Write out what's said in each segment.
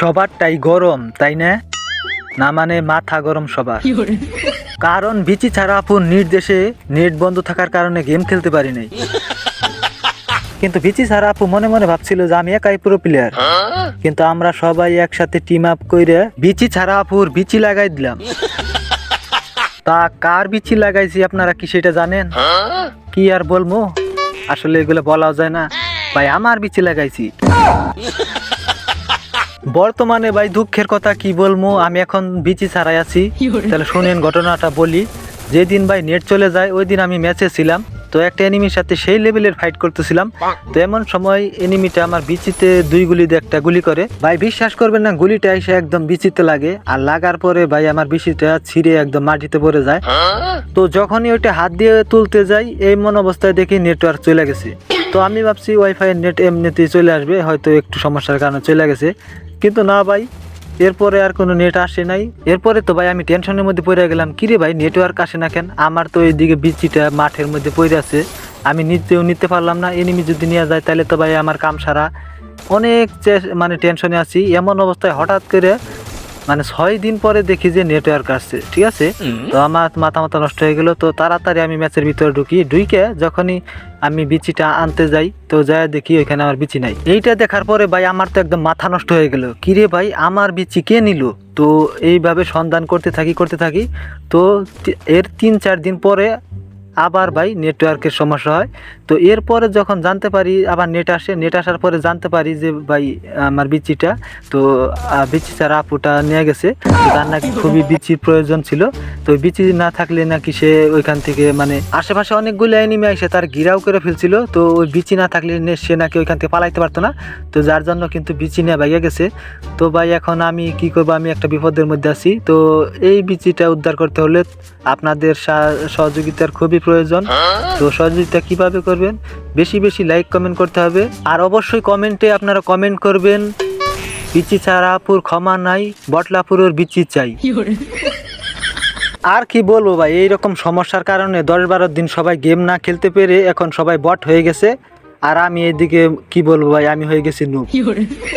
সবারটাই গরম তাই না? না মানে মাথা গরম সবার। কারণ বিচি ছাড়া আপুর নির্দেশে নেট বন্ধ থাকার কারণে গেম খেলতে পারি নাই। কিন্তু বিচি ছাড়া আপু মনে মনে ভাবছিল যে আমি একাই পুরো প্লেয়ার কিন্তু আমরা সবাই একসাথে টিম আপ করে বিচি ছাড়া আপুর বিচি লাগাই দিলাম। তা কার বিচি লাগাইছি আপনারা কি সেটা জানেন? কি আর বলব? আসলে এগুলো বলাও যায় না। ভাই আমার বিচি লাগাইছি। বর্তমানে ভাই দুঃখের কথা কি বলব আমি এখন বিচি ছাড়াই আছি। তাহলে শুনেন ঘটনাটা বলি। যেদিন ভাই নেট চলে যায় ওই দিন আমি ম্যাচে ছিলাম। তো একটা এনিমির সাথে সেই লেভেলের ফাইট করতেছিলাম। তো এমন সময় এনিমিটা আমার বিচিতে দুই গুলি একটা গুলি করে। ভাই বিশ্বাস করবেন না গুলিটা এসে একদম বিচিতে লাগে। আর লাগার পরে ভাই আমার বিচিটা ছিঁড়ে একদম মাটিতে পড়ে যায়। তো যখনই ওইটা হাত দিয়ে তুলতে যাই এই মন অবস্থায় দেখি নেটওয়ার্ক চলে গেছে। তো আমি ভাবছি ওয়াইফাই নেট এমনিতেই চলে আসবে হয়তো একটু সমস্যার কারণে চলে গেছে। কিন্তু না ভাই, এরপরে আর কোনো নেট আসে নাই। এরপরে তো ভাই আমি টেনশনের মধ্যে পড়ে গেলাম কিরে ভাই নেটওয়ার্ক আসে না কেন? আমার তো এইদিকে বিচিটা মাঠের মধ্যে পড়ে আছে। আমি নিতেও নিতে পারলাম না এনিমি যদি নিয়ে যায় তাহলে তো ভাই আমার কাম সারা। অনেক মানে টেনশনে আছি। এমন অবস্থায় হঠাৎ করে মানে ছয় দিন পরে দেখি যে নেটওয়ার্ক আসছে ঠিক আছে? তো আমার মাথা মাথা নষ্ট হয়ে গেল তো তাড়াতাড়ি আমি ম্যাচের ভিতরে ঢুকি। ঢুকে যখনই আমি বিচিটা আনতে যাই তো যাই দেখি ওইখানে আমার বিচি নাই। এইটা দেখার পরে ভাই আমার তো একদম মাথা নষ্ট হয়ে গেল। কিরে ভাই আমার বিচি কে নিল? তো এইভাবে সন্ধান করতে থাকি করতে থাকি তো এর তিন চার দিন পরে আবার ভাই নেটওয়ার্কের সমস্যা হয়। তো এরপরে যখন জানতে পারি, আবার নেট আসে, নেট আসার পরে জানতে পারি যে ভাই আমার বিচিটা, তো বিচি ছাড়া আপুটা নিয়ে গেছে। তো তার নাকি খুবই বিচির প্রয়োজন ছিল। তো বিচি না থাকলে নাকি সে ওইখান থেকে মানে আশেপাশে অনেকগুলো এনিমি এসে তার গিরাও করে ফেলছিল। তো ওই বিচি না থাকলে সে নাকি ওইখান থেকে পালাইতে পারতো না। তো যার জন্য কিন্তু বিচি নিয়ে ভাইয়া গেছে। তো ভাই এখন আমি কি করব, আমি একটা বিপদের মধ্যে আছি। তো এই বিচিটা উদ্ধার করতে হলে আপনাদের সহযোগিতার খুবই প্রয়োজন। তো সহযোগিতা কীভাবে করবেন? বেশি বেশি লাইক কমেন্ট করতে হবে। আর অবশ্যই কমেন্টে আপনারা কমেন্ট করবেন বিচি ছাড়াপুর ক্ষমা নাই বটলাপুরের বিচি চাই। আর কি বলব ভাই এইরকম সমস্যার কারণে দশ বারো দিন সবাই গেম না খেলতে পেরে এখন সবাই বট হয়ে গেছে। আর আমি এদিকে কি বলব ভাই, আমি হয়ে গেছি নুব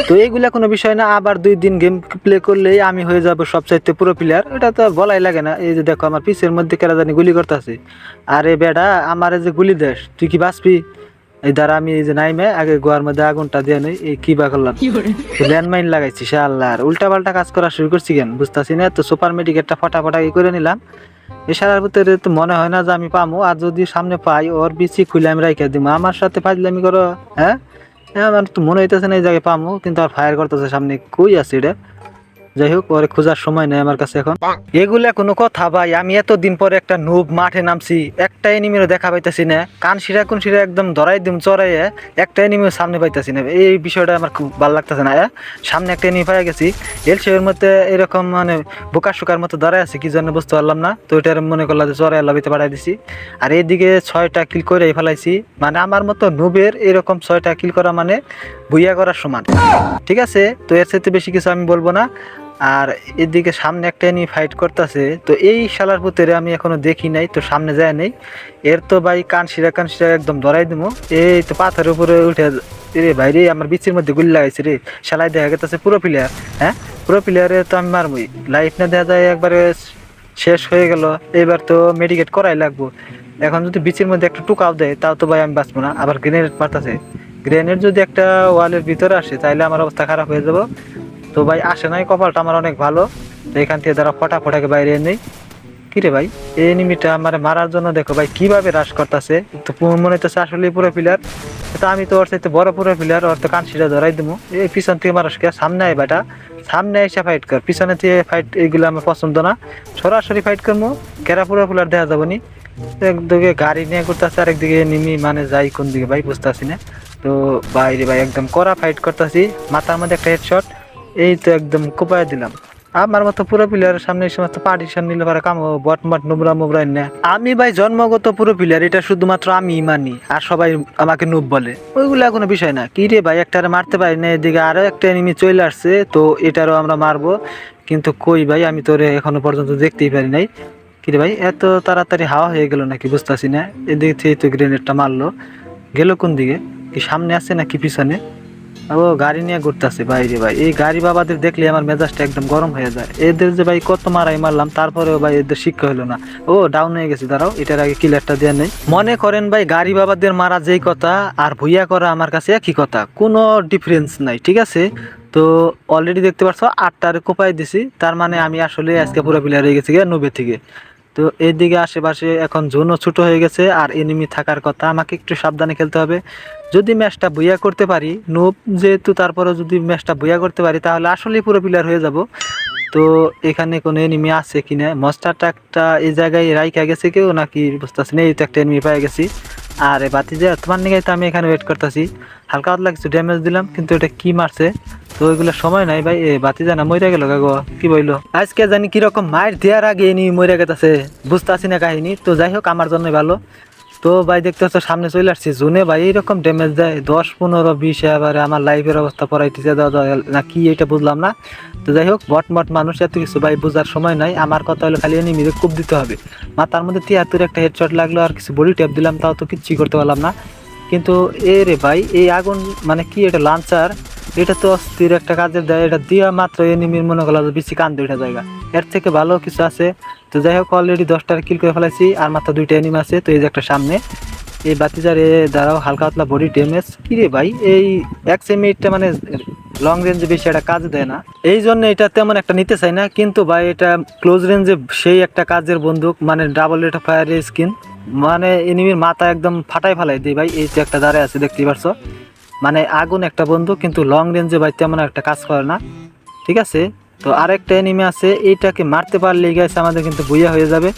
তো এইগুলা কোনো বিষয় না, আবার দুই দিন গেম প্লে করলেই আমি হয়ে যাব সবচাইতে পুরো প্লেয়ার এটা তো বলাই লাগে না, এই যে দেখো আমার পিসের মধ্যে কেরা জানি গুলি করতেছে। আরে বেডা আমার যে গুলি দেশ তুই কি বাঁচবি? এই দ্বারা আমি এই যে নাইমে, আগে গোয়ার মধ্যে আগুনটা দিয়ে নেই, এই কি বা করলাম? ল্যান্ডমাইন লাগাইছি সে আল্লাহ আর উল্টা পাল্টা কাজ করা শুরু করছি কেন? বুঝতেছি না, তো সুপার মেডিকেটটা ফটাফটা ই করে নিলাম। এছাড়ার ভিতরে তো মনে হয় না যে আমি পামো, আর যদি সামনে পাই, ওর বিচি খুলে আমি রাইখে দিব আমার সাথে ফাজলামি করো হ্যাঁ? আমার তো মনে হইতেছে না এই জায়গায় পামো, কিন্তু আর ফায়ার করতেছে সামনে। কই আছে এটা? যাই হোক ওরে খোঁজার সময় নেই আমার কাছে এখন। এগুলা কোনো কথা ভাই আমি এতদিন পরে একটা নুব মাঠে নামছি একটা এনিমিরও দেখা পাইতাছি না। কান শিরা কোন শিরা একদম ধরাই দিম চড়াইয়ে একটা এনিমিও সামনে পাইতেছি না। এই বিষয়টা আমার খুব ভালো লাগতেছে না সামনে একটা এনিমি পাই গেছি। এল সেবের মধ্যে এরকম মানে বোকা শুকার মতো দাঁড়ায় আছে কি জন্য বুঝতে পারলাম না। তো ওইটার মনে করলাম যে চড়াই লবিতে পাঠাই দিছি। আর এইদিকে ছয়টা কিল করে ফেলাইছি। মানে আমার মতো নুবের এরকম ছয়টা কিল করা মানে বুইয়া করার সমান। ঠিক আছে? তো এর সাথে বেশি কিছু আমি বলব না। আর এদিকে সামনে একটা এনিমি ফাইট করতেছে। তো এই শালার পুতেরে আমি এখনও দেখি নাই, তো সামনে যায় নেই। এর তো ভাই কান শিরা কান শিরা একদম ধরাই দিমু। এই তো পাথরের উপরে উঠে রে ভাই রে, আমার বিচির মধ্যে গুলি লাগাইছে রে। শালাই দেখা গেছে পুরো প্লেয়ার হ্যাঁ? পুরো প্লেয়ারে তো আমি মারবই লাইফ না দেখা যায় একবারে শেষ হয়ে গেল। এবার তো মেডিকেট করাই লাগবো। এখন যদি বিচির মধ্যে একটা টুকাও দেয়, তাও তো ভাই আমি বাঁচবো না। আবার গ্রেনেড মারতেছে। গ্রেনেড যদি একটা ওয়ালের ভিতরে আসে তাহলে আমার অবস্থা খারাপ হয়ে যাব। তো ভাই, আসে নাই, কপালটা আমার অনেক ভালো। তো এখান থেকে তারা ফটা ফটাকে বাইরে নেই কিরে ভাই, এই এনিমিটা আমার মারার জন্য দেখো ভাই, কীভাবে হ্রাস করতেছে? তো মনে হইতেছে আসলে পুরো প্লেয়ার তো আমি তো ওর সাথে বড় পুরো প্লেয়ার ওর তো কানসিটা ধরাই দেবো এই পিছন থেকে মানুষ কে? সামনে আয় বেটা। সামনে এসে ফাইট কর। পিছনে থেকে ফাইট এগুলো আমার পছন্দ না। সরাসরি ফাইট করব কেরা পুরো প্লেয়ার দেখা যাব নি? একদিকে গাড়ি নিয়ে করতেছে আর একদিকে নিমি মানে যাই কোন দিকে ভাই, বুঝতেছি না। তো বাইরে ভাই, একদম কড়া ফাইট করতেছি। মাথার মধ্যে একটা হেডশট এই তো একদম কোপায় দিলাম। আমার মতো পুরো প্লেয়ারের সামনে এই সমস্ত পার্টিশন নিলে পারে কাম বট মট নুবরা মুবরা না আমি ভাই জন্মগত পুরো প্লেয়ার এটা শুধুমাত্র আমি মানি, আর সবাই আমাকে নুব বলে। ওইগুলা কোনো বিষয় না। কি রে ভাই, একটারে মারতে পারি না, এদিকে আরও একটা এনিমি চলে আসছে, তো এটারও আমরা মারবো। কিন্তু কই ভাই, আমি তোরে এখনও পর্যন্ত দেখতেই পারি নাই। কি রে ভাই, এত তাড়াতাড়ি হাওয়া হয়ে গেল নাকি বুঝতেছি না। এদিকে থেকে তো গ্রেনেডটা মারলো। গেল কোন দিকে? কি সামনে আছে নাকি পিছনে? ও, গাড়ি নিয়ে ঘুরতেছে, ভাই রে ভাই। এই গাড়ি বাবাদের দেখলে আমার মেজাজটা একদম গরম হয়ে যায়। এদের যে ভাই কত মারাই মারলাম, তারপরেও ভাই এদের শিক্ষা হলো না। ও ডাউন হয়ে গেছে, দাঁড়াও, এটার আগে কিলারটা দেওয়া নেই। মনে করেন ভাই, গাড়ি বাবাদের মারা যেই কথা, আর ভুইয়া করা আমার কাছে একই কথা। কোনো ডিফারেন্স নাই, ঠিক আছে? তো অলরেডি দেখতে পাচ্ছ আটটার কোপাই দিছি, তার মানে আমি আসলে আজকে পুরো প্লেয়ার হয়ে গেছি গিয়ে নবে থেকে। তো এইদিকে আশেপাশে এখন জোনও ছোট হয়ে গেছে আর এনিমি থাকার কথা। আমাকে একটু সাবধানে খেলতে হবে। যদি ম্যাচটা বইয়া করতে পারি নোপ যেহেতু তারপরে যদি ম্যাচটা বইয়া করতে পারি, তাহলে আসলেই পুরো প্লেয়ার হয়ে যাব। তো এখানে কোনো এনিমি আছে কিনা? মস্টারটা একটা এই জায়গায় রাইখা গেছে কেউ নাকি বুঝতে আসে না এই তো একটা এনিমি পেয়ে গেছি। আর বাতি যে তোমার নিয়ে তো আমি এখানে ওয়েট করতেছি। হালকা হাত লাগছে ড্যামেজ দিলাম, কিন্তু এটা কি মারছে? তো ওইগুলো সময় নাই ভাই বাতি জানা মরে গেল গো, কি বইলো? আজকে জানি কীরকম মায়ের দেওয়ার আগে এনি মরে গেছে আসি না কাহিনী, তো যাই হোক, আমার জন্য ভালো। তো ভাই দেখতে হচ্ছে সামনে চলে আসছি। জুনে ভাই এইরকম ড্যামেজ দেয়। দশ, পনেরো, বিশ এবারে আমার লাইফের অবস্থা পড়াইতেছে। না কি এটা বুঝলাম না। তো যাই হোক বট মট মানুষ, এত কিছু ভাই বোঝার সময় নাই। আমার কথা হলো খালি এনিমিরে কূপ দিতে হবে। মাথার মধ্যে তিয়াত্তর একটা হেডশট লাগল, আর কিছু বডি ট্যাপ দিলাম, তাও তো কিচ্ছুই করতে পারলাম না। কিন্তু এ রে ভাই, এই আগুন মানে কি এটা লাঞ্চার এটা তো অস্থির একটা কাজের দেয়, এটা দিয়া মাত্র এনিমির মনে করল বেশি কান্দে ওইটা জায়গা। এর থেকে ভালো কিছু আছে। তো যাই হোক অলরেডি দশটার কিল করে ফেলাইছি, আর মাত্র দুইটা এনিম আছে, তো এই যে একটা সামনে। এই বাতিজারে দাঁড়াও, হালকা পাতলা বডি ড্যামেজ কি রে ভাই, এই এক সেমিটটা মানে লং রেঞ্জে বেশি একটা কাজ দেয় না। এই জন্য এটা তেমন একটা নিতে চাই না, কিন্তু ভাই এটা ক্লোজ রেঞ্জে সেই একটা কাজের বন্দুক মানে ডাবল রেট ফায়ার স্কিন মানে এনিমির মাথা একদম ফাটাই ফেলাই দিই ভাই, এই যে একটা দাঁড়ায় আছে, দেখতেই পারছ। মানে আগুন একটা বন্ধু, কিন্তু লং রেঞ্জে ভাই তেমন একটা কাজ করে না। ঠিক আছে? তো আরেকটা এনিমি আছে, এইটাকে মারতে পারলে গেছে আমাদের কিন্তু বইয়া হয়ে যাবে।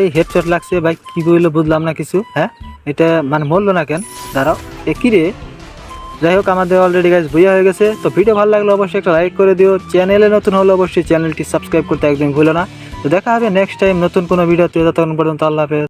এই হেডশট লাগছে ভাই, কি বলল বুঝলাম না কিছু হ্যাঁ? এটা মানে মরলো না কেন? দাঁড়াও, এ কি রে? যাই হোক, আমাদের অলরেডি গাইজ বইয়া হয়ে গেছে। তো ভিডিও ভালো লাগলে অবশ্যই একটা লাইক করে দিও। চ্যানেলে নতুন হলে অবশ্যই চ্যানেলটি সাবস্ক্রাইব করতে একদম ভুলো না। তো দেখা হবে নেক্সট টাইম নতুন কোনো ভিডিওতে ততক্ষণ পর্যন্ত আল্লাহ হাফেজ।